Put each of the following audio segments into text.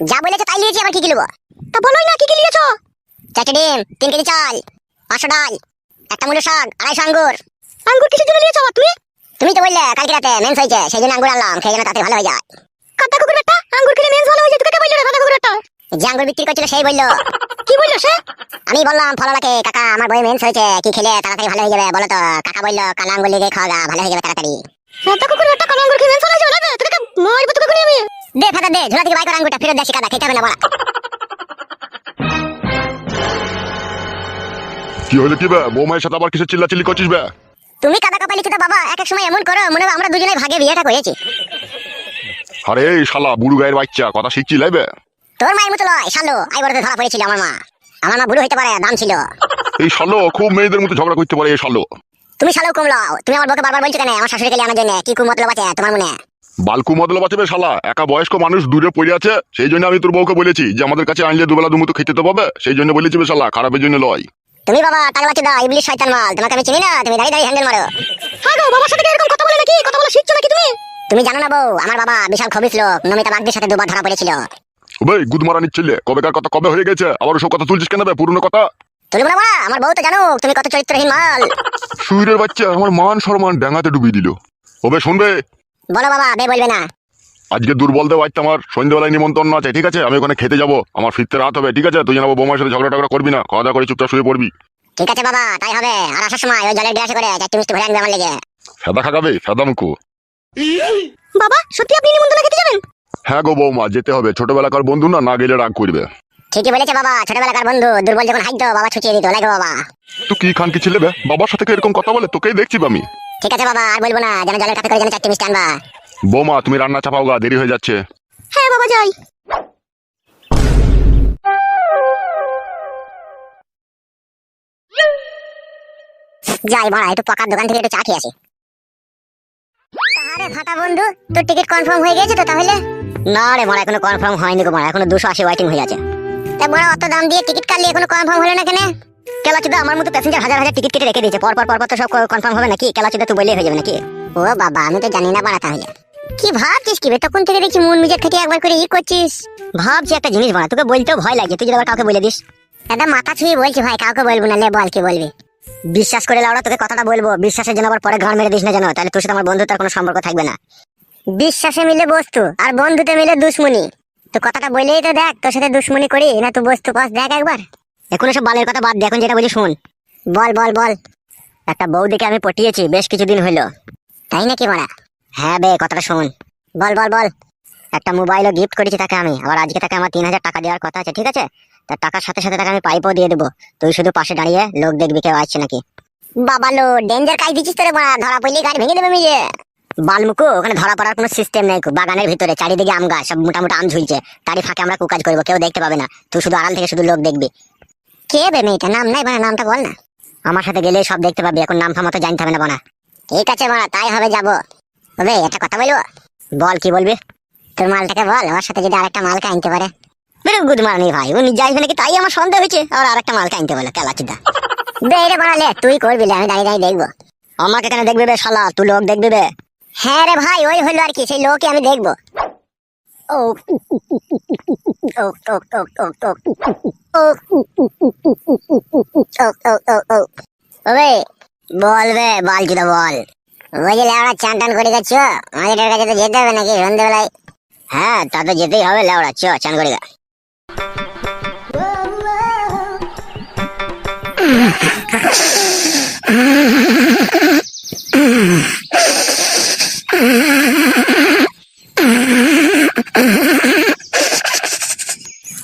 যা বলেছ তাই নিয়েছি আবার কি কি নেব তা বলোই না কি কি নিয়েছো চারটে ডিম তিন কেজি চাল পাঁচশো ডাল একটা মুলো শাক আড়াইশো আঙ্গুর। আঙ্গুর কিসের জন্য নিয়েছো তুমি? তুমি তো বললে কালকে রাতে মেন্স হয়েছে সেই জন্য আঙ্গুর আনলাম খেয়ে যেন তাতে ভালো হয়ে যায়। কাটা কুকুর একটা আঙ্গুর খেলে মেন্স ভালো হয়ে যায় তোকে বলল কাটা কুকুর একটা যে আঙ্গুর বিক্রি করছিল সেই বলল। কি বলল সে? আমি বললাম ফললাকে কাকা আমার বই মেন্স হয়েছে কি খেলে তাড়াতাড়ি ভালো হয়ে যাবে বলো তো। কাকা বলল কালা আঙ্গুর লেগে খাওয়া ভালো হয়ে যাবে তাড়াতাড়ি। কাটা কুকুর একটা কালা আঙ্গুর খেয়ে মেন্স ভালো হয়ে যাবে তোকে মারবো তোকে আমি দে ফাটা দে ঝোলা থেকে বাইক আঙ্গুরটা ফেরত দে শিকাদা খেতে হবে না বলা। কি হলো কি বে? বৌমায়ের সাথে আবার কিসের চিল্লাচিল্লি করছিস বে? তুমি কাদা কাপালি তো বাবা এক এক সময় এমন করো মনে হয় আমরা দুজনে ভাগে বিয়েটা করেছি। আরে এই শালা বুড়ু গায়ের বাচ্চা কথা শিখছি লাইবে তোর মায়ের মতো লয় শালো আই বড়তে ধরা পড়েছিল আমার মা। আমার মা বুড়ো হইতে পারে দাম ছিল। এই শালো খুব মেয়েদের মতো ঝগড়া করতে পারে এই শালো। তুমি শালো কম লও তুমি আমার বউকে বারবার বলছো কেন আমার শাশুড়ি গেলে আনার জন্য কি কু মতলব আছে তোমার মনে? বালকু মদল বাঁচবে শালা। একা বয়স্ক মানুষ দূরে পড়ে আছে সেই জন্য আমি তোর বউকে বলেছি যে আমাদের কাছে আনলে দুবেলা দুমুতো খেতে তো পাবে সেই জন্য বলেছি বে শালা খারাপের জন্য লয়। তুমি বাবা টাকা বাচ্চা দাও ইবলিশ শয়তান মাল। তোমাকে আমি চিনি না তুমি দাঁড়িয়ে দাঁড়িয়ে হ্যান্ডেল মারো। হ্যাঁ গো বাবার সাথে এরকম কথা বলে নাকি? কথা বলা শিখছো নাকি তুমি? তুমি জানো না বউ আমার বাবা বিশাল খবিস লোক নমিতা বাগদির সাথে দুবার ধরা পড়েছিল। ভাই গুদ মারা নিচ্ছিলে কবেকার কথা কবে হয়ে গেছে? আবার ওসব কথা তুলছিস কেন বে পুরনো কথা? তুলবো না বাবা, আমার বউ তো জানো তুমি কত চরিত্রহীন মাল। সুইরের বাচ্চা আমার মান সম্মান ড্যাঙাতে ডুবিয়ে দিল। ওবে শুনবে? বলো বাবা বে বলবে না। আজকে দুর্বল দেব আজকে আমার সন্ধ্যেবেলায় নিমন্ত্রণ আছে ঠিক আছে? আমি ওখানে খেতে যাব আমার ফিরতে রাত হবে ঠিক আছে? তুই জানাব বৌমার সাথে ঝগড়া টগড়া করবি না খাওয়া দাওয়া করে চুপচাপ শুয়ে পড়বি। ঠিক আছে বাবা তাই হবে। আর আসার সময় ওই জলের গ্লাসে করে চারটি মিষ্টি ভরে আনবে আমার লেগে। ফেদা খাগাবে ফেদা মুখো। বাবা সত্যি আপনি নিমন্ত্রণ খেতে যাবেন? হ্যাঁ গো বৌমা যেতে হবে। ছোটবেলাকার বন্ধু না না গেলে রাগ করবে। ঠিকই বলেছে বাবা ছোটবেলাকার বন্ধু দুর্বল যখন হাইতো বাবা ছুটিয়ে দিত লাগে বাবা। তুই কি খান কি ছিলে বে? বাবার সাথে কি এরকম কথা বলে? তোকেই দেখছি আমি। ঠিক আছে বাবা আর বলব না যেন জলের কাপে করে যেন চারটি মিষ্টি আনবা। বৌমা তুমি রান্না চাপাও গা দেরি হয়ে যাচ্ছে। হ্যাঁ বাবা যাই। যাই বাড়া একটু পাকার দোকান থেকে একটু চা খেয়ে আসি। আরে ফাটা বন্ধু তোর টিকিট কনফার্ম হয়ে গেছে তো তাহলে? না রে মারা এখনও কনফার্ম হয়নি গো মারা এখনও দুশো আশি ওয়েটিং হয়ে আছে। তা বড় অত দাম দিয়ে টিকিট কাটলি এখনও কনফার্ম হলো না কেন? কেলাচুদা আমার মতো প্যাসেঞ্জার হাজার হাজার টিকিট কেটে রেখে দিয়েছে। পর পর পর তো সব কনফার্ম হবে নাকি? কেলাচুদা তুই বললেই হয়ে যাবে নাকি? ও বাবা আমি তো জানি না বাড়া তাহলে। কি ভাবছিস কি তখন থেকে দেখছি মন মিজাজ থেকে একবার করে ই করছিস। ভাবছি একটা জিনিস বানা তোকে বলতেও ভয় লাগে তুই যদি আবার কাউকে বলে দিস। এটা মাথা ছুঁয়ে বলছি ভাই কাউকে বলব না লে বল কি বলবি। বিশ্বাস করে লাউড়া তোকে কথাটা বলব। বিশ্বাসের জন্য আবার পরে ঘর মেরে দিস না জানো তাহলে তোর সাথে আমার বন্ধুত্বের কোনো সম্পর্ক থাকবে না। বিশ্বাসে মিলে বস্তু আর বন্ধুতে মিলে দুশ্মনী। তো কথাটা বলেই তো দেখ তোর সাথে দুশ্মনী করি না তুই বস্তু পাস দেখ একবার। এখন সব বালের কথা বাদ দে, এখন যেটা বলি শুন। বল বল বল। একটা বউ দেখে আমি পটিয়েছি, বেশ কিছুদিন হইল। তাই নাকি মারা? হ্যাঁ বে, কথাটা শোন। বল বল বল। একটা মোবাইলও গিফট করেছি তাকে আমি। আবার আজকে তাকে আমার তিন হাজার টাকা দেওয়ার কথা আছে, ঠিক আছে? তার টাকার সাথে সাথে তাকে আমি পাইপও দিয়ে দেবো। তুই শুধু পাশে দাঁড়িয়ে লোক দেখবি কেউ আসছে নাকি? বাবা লো ডেঞ্জার কাজ দিচ্ছিস তোরে মারা। ধরা পড়লে, গাড়ি ভেঙে দেবে মিজে বালমুকু, ওখানে ধরা পড়ার কোনো সিস্টেম নেই বাগানের ভিতরে, চারিদিকে আম গাছ, সব মোটামুটি আম ঝুলছে। তারই ফাঁকে আমরা কুকাজ করব, কেউ দেখতে পাবে না। তুই শুধু আড়াল থেকে শুধু লোক দেখবি। কে বে মেয়েটা? নাম নাই নামটা বল না। আমার সাথে গেলে সব দেখতে পাবি, এখন নাম জানতে হবে না ঠিক আছে তাই হবে, যাব। হবে একটা কথা বলব? বল, কি বলবি? তোর মালটাকে বল আমার সাথে যদি আরেকটা মালকে আনতে পারে। বেরো গুড ভাই। উনি নাকি তাই আমার সন্দেহ হয়েছে, আর আরেকটা মালকে আনতে বলে তুই করবি আমি দাঁড়িয়ে দাঁড়িয়ে দেখব। আমাকে কেন দেখবি বে, শালা? তুই লোক দেখবি বে? হ্যাঁ রে ভাই, ওই হলো আর কি, সেই লোকই আমি দেখব। ও ও ও ও ও ও ও ও ও ও ওবে, বল বে, বল কি বল। যে লেওড়া চান টান করে নাকি সন্ধ্যেবেলায় হ্যাঁ তা যেতেই হবে লেওড়া, চ, চান করে গা।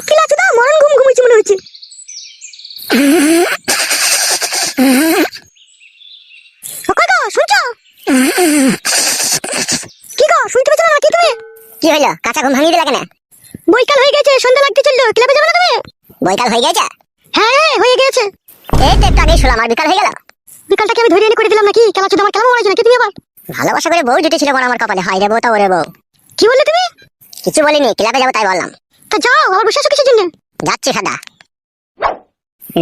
কিলাচুদা মরণ ঘুম ঘুমিয়েছি মনে হচ্ছে ওকে গো শুনছো কি গো শুনতে পেছো না কি তুমি কি হলো ভাঙিয়ে দিলা কেন? বৈকাল হয়ে গেছে সন্ধ্যা লাগতে চলল ক্লাবে যাবে না তুমি? বৈকাল হয়ে গেছে? হ্যাঁ হ্যাঁ হয়ে গেছে। এই তো একটু আগেই শুনলাম আর বিকাল হয়ে গেল। বিকালটাকে আমি ধরে এনে করে দিলাম নাকি? কেলা চুদা আমার মনে নাকি তুমি আবার? ভালোবাসা করে বউ জুটেছিল আমার কপালে। রে বউ তা ওরে বউ। কি বললে তুমি? কিছু বলিনি ক্লাবে যাব তাই বললাম। তা যাও আমার বিশ্বাস কিসের জন্য? যাচ্ছি সাদা।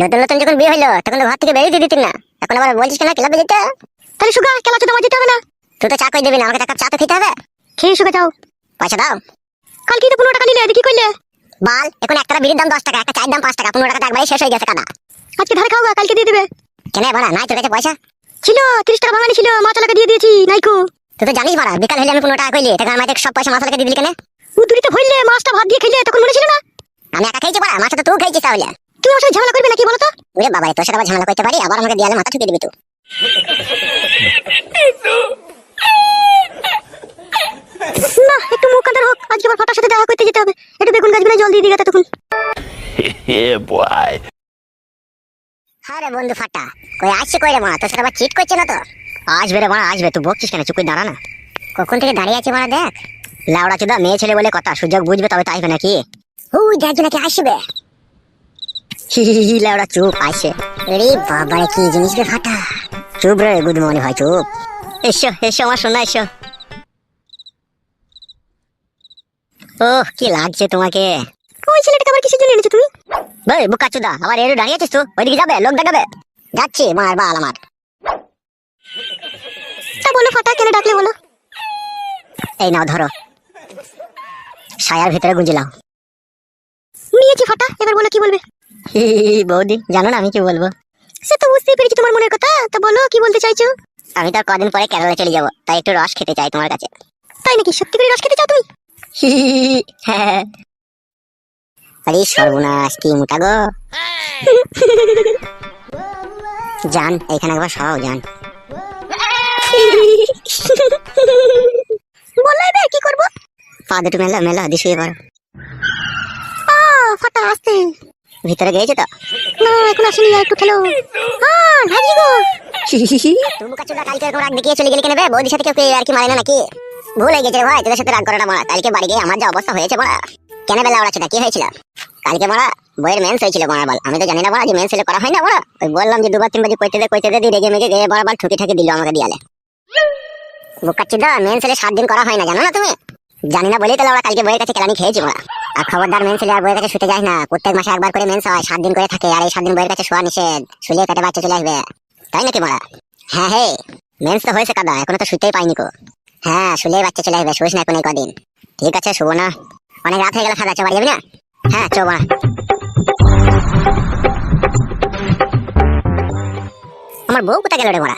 নতুন নতুন যখন বিয়ে হইল তখন তো ঘর থেকে বেরিয়ে দিয়ে দিতেন না। এখন আবার বলছিস কেন ক্লাবে যেতে? তাহলে সুগা কেলা চুদা আমার যেতে হবে না। তুই তো চা কই দিবি না আমাকে এক কাপ চা তো খেতে হবে। খেয়ে সুগা যাও। পয়সা দাও। কালকে তো পনেরো টাকা নিলে? কি করলে বাল এখন একটা বিড়ির দাম দশ টাকা একটা চায়ের দাম পাঁচ টাকা পনেরো টাকা একবারই শেষ হয়ে গেছে কাদা। আজকে ধারে খাও গা, কালকে দিয়ে দেবে। কেন বাড়া নাই তোর কাছে পয়সা? ছিল তিরিশ টাকা ভাঙানি ছিল মা চালাকে দিয়ে দিয়েছি নাইকো। তুই তো জানিস বাড়া বিকাল হলে আমি পনেরো টাকা কইলি টাকা আমাদের সব পয়সা মাথাকে দিয়ে দিলি কেন? উদুরিতে ভরলে মাছটা ভাত দিয়ে খেলে তখন মনে ছিল না? আমি একা খেয়েছি বাড়া মাছটা তো তুই খেয়েছিস তাহলে। তুমি আমার সাথে ঝামেলা করবি নাকি বলো তো ওরে বাবা তোর সাথে আবার ঝামেলা করতে পারি আবার আমাকে দেয়ালে মাথা ঠুকে দিবি তুই। না একটু মুখ হোক। আজকে আবার ফাটার সাথে দেখা করতে যেতে হবে। একটু বেগুন গাছগুলো জল দিয়ে গেছে তখন. আরে বন্ধু ফাটা। কই আসছে কই রে মা? তোর সাথে আবার চিট করছে না তো? আসবে রে মা আসবে। তুই বকছিস কেন? চুপ করে দাঁড়া না। কখন থেকে দাঁড়িয়ে আছে মারা দেখ। লাউড়া চুদা মেয়ে ছেলে বলে কথা। সুযোগ বুঝবে তবে তাইবে নাকি? ওই দেখবে নাকি আসবে। হি হি হি, লাউড়া চুপ আসে। রে বাবা কি জিনিস রে ফাটা। চুপ রে গুড মর্নিং ভাই চুপ। এসো এসো আমার শোনা এসো। ওহ কি লাগছে তোমাকে? ওই ছেলেটাকে আবার কিসের জন্য এনেছো তুমি? ভাই বুকা চুদা আবার এর দাঁড়িয়ে আছিস তো? ওইদিকে যাবে লোক দেখাবে। যাচ্ছি মার বাল আমার। তা বলো ফাটা কেন ডাকলে বলো? এই নাও ধরো। সায়ার ভিতরে গুঁজিলাম নিয়েছি ফাটা এবার বলো কি বলবে? বৌদি জানো না আমি কি বলব? সে তো বুঝতেই পেরেছি তোমার মনের কথা তা বলো কি বলতে চাইছো? আমি তো কদিন পরে কেরালা চলে যাব তাই একটু রস খেতে চাই তোমার কাছে। তাই নাকি? সত্যি করে রস খেতে চাও তুমি। আরে সর্বনাশ কি মোটা গো। জান এখানে একবার বলো এবার কি করব? পা দুটো মেলা মেলা পড়ো ফাটা আসতে। ভিতরে গিয়েছে তো? না এখন আসেনি একটু খেলো। হ্যাঁ ঢাকি গো তুমি কাচুদা কালকে রাগ দেখিয়ে চলে গেলে কেন বে? বৌদির সাথে কেউ আর কি মারে না নাকি? ভুল হয়ে গেছে ভাই, তোদের সাথে রাগ করাটা মারা। কালকে বাড়ি গিয়ে আমার যা অবস্থা হয়েছে মারা, কেন বেলা ওরা সেটা কি হয়েছিল? কালকে মারা বইয়ের মেন্স হয়েছিল মারা বল। আমি তো জানি না মারা, যে মেন্স হলে করা হয় না মারা? ওই বললাম যে দুবার তিনবার কইতে দে কইতে দে, দিয়ে রেগে মেগে গিয়ে বরাবর ঠুকি ঠাকি দিল আমাকে দিয়ালে। বুকাচ্ছিদা মেন্স হলে সাত দিন করা হয় না, জানো না তুমি? জানি না বলেই তাহলে ওরা কালকে বইয়ের কাছে কেলানি খেয়েছি মারা। আর খবরদার মেন্স হলে আর বইয়ের কাছে শুতে যায় না। প্রত্যেক মাসে একবার করে মেন্স হয় সাত দিন করে থাকে, আর এই সাত দিন বইয়ের কাছে শোয়া নিষেধ। শুলে পেটে বাচ্চা চলে আসবে। তাই নাকি মারা? হ্যাঁ হে। মেন্স তো হয়েছে কাদা, এখনও তো শুতেই পাইনি কো। হ্যাঁ শুলে বাচ্চা চলে আসবে শুস না এখন কদিন। ঠিক আছে শুভ না। অনেক রাত হয়ে গেল খাদা চো না? হ্যাঁ চো বাড়া আমার বউ কোথায় গেল রে মারা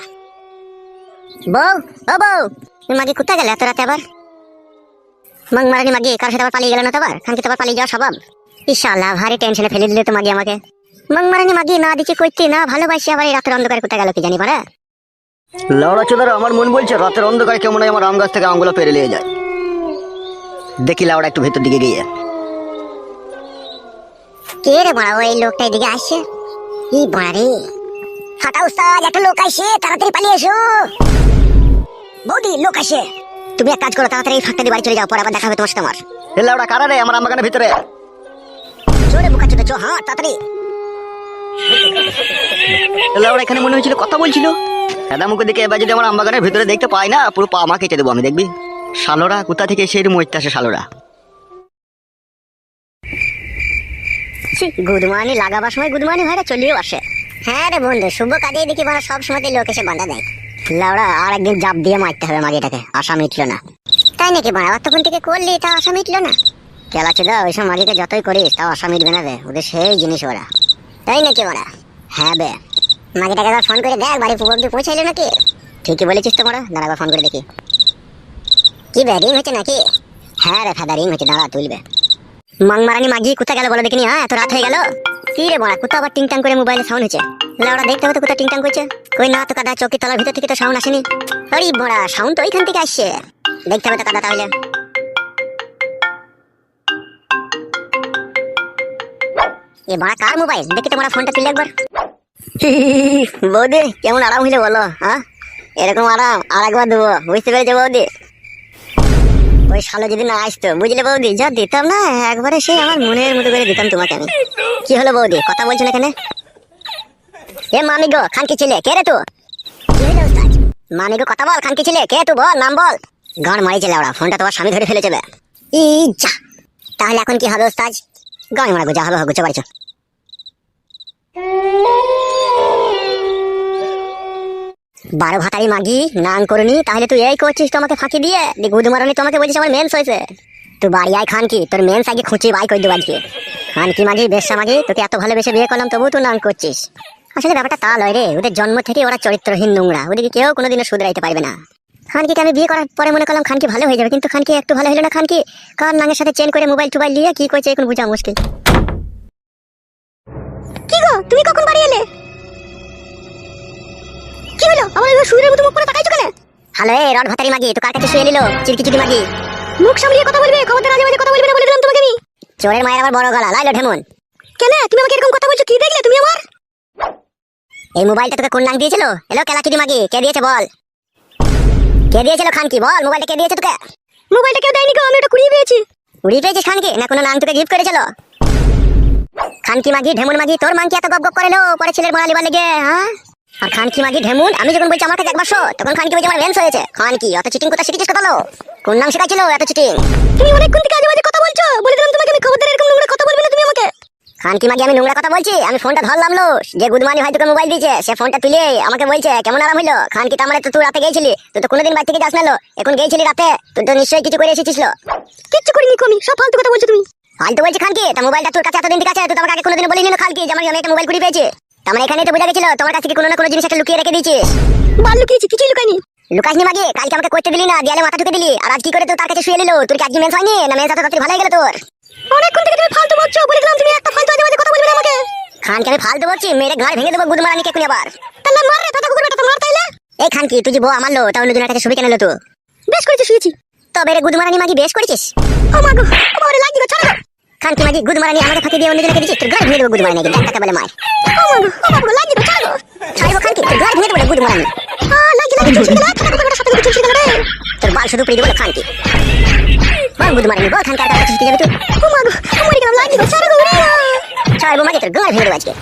বউ, ও বউ তুমি মাগি কোথায় গেলে এত রাতে আবার? মাং মারানি মাগি কার সাথে আবার পালিয়ে গেল না তো আবার? খানকে তো আবার পালিয়ে যাওয়া স্বভাব। ইশাল্লাহ, ভারী টেনশনে ফেলে দিলে তো মাগি আমাকে। মাং মারানি মাগি, না দিচ্ছে কইতে, না ভালোবাসি আবার এই রাতের অন্ধকারে কোথায় গেল কি জানি পারা লাউড়া চোদার আমার মন বলছে রাতের অন্ধকার কেমন হয় আমার আম গাছ থেকে আমগুলো পেরে নিয়ে যায়। দেখি লাউড়া একটু ভেতর দিকে গিয়ে। কে রে বড়া ওই লোকটা এদিকে আসছে? ই বড়া? ফাটা উস্তাদ একটা লোক আসছে তাড়াতাড়ি পালিয়ে এসো। বৌদি লোক আসে তুমি এক কাজ করো তাড়াতাড়ি এই ফাঁকটা দিয়ে বাড়ি চলে যাও পরে আবার দেখা হবে তোমার সাথে আমার। এ লাউড়া কারা রে? আমার আম বাগানের ভিতরে। চোরে বুকা চোদা চো হ্যাঁ তাড়াতাড়ি। লাউড়া এখানে মনে হয়েছিল কথা বলছিল। দাদা মুখে দেখে এবার যদি আমার আম বাগানের ভিতরে দেখতে পাই না, পুরো পা মা কেটে দেবো, আমি দেখবি। কোথা থেকে সেই আসে লাগাবার সময় গুদমানি আসে। হ্যাঁ রে বন্ধু, শুভ দেখি বড়, সব সময় লোক এসে বাঁধা দেয়। লাউড়া আর একদিন জাপ দিয়ে মারতে হবে মাগিটাকে আশা মিটলো না। তাই নাকি বাড়া অতক্ষণ থেকে করলি তা আশা মিটলো না? কেলা চুদা, ওইসব মাগিকে যতই করিস, তাও আশা মিটবে না রে, ওদের সেই জিনিস ওরা। তাই নাকি বাড়া? হ্যাঁ বে। মাগিটাকে একবার ফোন করে দেখ, বাড়ি পুকুর দিয়ে পৌঁছাইলো নাকি? ঠিকই বলেছিস তো মারা দাঁড়া ফোন করে দেখি। কি বে রিং হচ্ছে নাকি? হ্যাঁ রে ফাদা রিং হচ্ছে দাঁড়া তুলবে। মাংমারানি মাগি কোথায় গেল বলে দেখিনি হ্যাঁ এত রাত হয়ে গেল। কি রে বড়া, কোথাও আবার টিংটাং করে মোবাইলে সাউন্ড হচ্ছে লাউড়া, দেখতে হবে তো কোথায় টিংটাং করছে। কই না তো কাদা চৌকি তলার ভিতর থেকে তো সাউন্ড আসেনি। আরে বড়া সাউন্ড তো ওইখান থেকে আসছে। দেখতে হবে তো কাদা তাহলে। এ বড়া, কার মোবাইল দেখি তোমার ফোনটা তুলে একবার। বৌদি, কেমন আরাম হইলে বলো হ্যাঁ? এরকম আরাম, আর একবার দেবো বুঝতে পেরেছ বৌদি? ওই শালো যদি না আসতো, বুঝলে বৌদি? যা দিতাম না, একবারে সেই আমার মনের মতো করে দিতাম তোমাকে আমি। কি হলো বৌদি, কথা বলছো না কেন? এ মামি গো খানকি ছিলে, কে রে তো? মামি গো কথা বল, খানকি ছিলে, কে তুই বল, নাম বল। গান মারিছে ওরা ফোনটা তোমার স্বামী ধরে ফেলেছে বে। ই যা তাহলে এখন কি হবে উস্তাজ গান মারা গো, যা হবে গুছো বাড়িছো বারো ভাতারি মাগি নাং করনি তাহলে তুই এই করছিস তোমাকে ফাঁকি দিয়ে? গুদ মারনি তোমাকে বলছিস আমার মেন্স হয়েছে। তুই বাড়ি আয় খান কি, তোর মেন আগে খুঁচি বাই করে দেবো আজকে। খান কি মাগি বেশা মাগি, তোকে এত ভালোবেসে বিয়ে করলাম তবু তুই নাম করছিস। আসলে ব্যাপারটা তা লয় রে, ওদের জন্ম থেকে ওরা চরিত্রহীন নোংরা ওদেরকে কেউ কোনোদিনও শুধরাইতে পারবে না। খানকিকে আমি বিয়ে করার পরে মনে করলাম খানকি ভালো হয়ে যাবে কিন্তু খানকি একটু ভালো হলো না খানকি। কার নাঙের সাথে চেন করে মোবাইল টোবাইল নিয়ে কি করছে এখন বোঝা মুশকিল। কি গো তুমি কখন বাড়ি এলে? কি হলো? আমার এবার সুরের মতো মুখ করে তাকাইছো কেন? হ্যালো এ রড ভাতারি মাগি তো কার কাছে শুয়ে নিল? চিরকি চিটি মাগি। মুখ সামলিয়ে কথা বলবে খবরদার আজে বাজে কথা বলবে না বলে দিলাম তোমাকে আমি। চোরের মায়ের আবার বড় গলা লাইলো ঢেমন। কেন? তুমি আমাকে এরকম কথা বলছো কি দেখলে তুমি আমার এই মোবাইলটা তোকে কোন নাম দিয়েছিল? এলো কেলা চিটি মাগি কে দিয়েছে বল? কে দিয়েছিল খানকি বল মোবাইলটা কে দিয়েছে তোকে? মোবাইলটা কেউ দেয়নি গো আমি ওটা কুড়িয়ে পেয়েছি। উড়িয়ে পেয়েছিস খানকি? না কোনো নাম তোকে গিফট করেছিল? খানকি মাগি ঢেমুন মাগি? তোর মাংকি এত গপ গপ করে লো পরে ছেলের মারা লিবার লেগে হ্যাঁ? আর খানকি মাগি ঢেমুন? আমি যখন বলছি আমার কাছে একবার শো তখন খানকি বলছে আমার ভেন্স হয়েছে। খানকি অত চিটিং কোথা শিখেছিস কথা লো কোন নাম শেখাইছিল এত চিটিং তুমি অনেকক্ষণ থেকে আজে বাজে কথা বলছো বলে দিলাম তোমাকে আমি খবরদার এরকম নোংরা কথা বলবে খানকি মাগি আমি নোংরা কথা বলছি আমি ফোনটা ধরলাম লো যে গুদমানি ভাই তোকে মোবাইল দিয়েছে সে ফোনটা তুলে আমাকে বলছে কেমন আরাম হইল? খানকি তার মানে তো তুই রাতে গেছিলি? তুই তো কোনোদিন বাড়ি থেকে যাস না লো। এখন গেছিলি রাতে? তুই তো নিশ্চয়ই কিছু করে এসেছিস লো। কিচ্ছু করিনি কমি সব ফালতু কথা বলছো তুমি। ফালতু বলছি খানকি তা মোবাইলটা তোর কাছে এতদিন থেকে আছে তুই আমাকে আগে কোনোদিন বলিনি না খানকি যে আমার আমি একটা মোবাইল কুড়ি পেয়েছি। তার মানে এখানেই তো বোঝা গেছিল তোমার কাছ কোনো না কোনো জিনিস একটা লুকিয়ে রেখে দিয়েছিস। বার লুকিয়েছি কিছুই লুকাইনি লুকাসনি মাগি কালকে আমাকে করতে দিলি না দেয়ালে মাথা ঢুকে দিলি। আর আজ কি করে তুই তার কাছে শুয়ে নিলো তোর কি আজকে মেন্স হয়নি? না মেন্স তো তাড়াতাড়ি ভালো হয়ে গেল তোর। অনেকক্ষণ থেকে তুমি ফালতু বলছো বলে দিলাম তুমি একটা ফালতু আজে কথা বলবে না আমাকে। খানকে আমি ফালতু বলছি মেরে ঘাড় ভেঙে দেবো গুদমারানি কেকুনি আবার। তাহলে মার রে দাদা কুকুর বেটা তো মার তাইলে। এই খানকি তুই যে বউ আমার লো তাহলে দুজনের কাছে শুবি কেন লো তুই বেশ করেছি শুয়েছি। তবে রে গুদমারানি মাগি বেশ করেছিস? ও মা গো আমার লাগি গো ছাড়ো খানকি মাগি গুদমারানি আমাকে ফাঁকি দিয়ে অন্যজনকে দিচ্ছিস তোর ঘাড় ভেঙে দেবো গুদমারানি দেখ তাকে বলে মার। ও মা গো ও মা গো লাগি গো। ছাড়ো ছাড়বো খানকি তোর ঘাড় ভেঙে দেবো গুদমারানি আ লাগি লাগি চুচি গেল ফাটা কুকুর বেটা সাথে চুচি গেল রে তোর বাল শুধু পেয়ে দেবো খানকি। বল গুদমারানি বল খানকার কাছে যাবি তুই ও মা গো মরে গেলাম লাগি গো? ছাড়ো গো রে ছাড়বো মাগি তোর ঘাড় ভেঙে দেবো আজকে।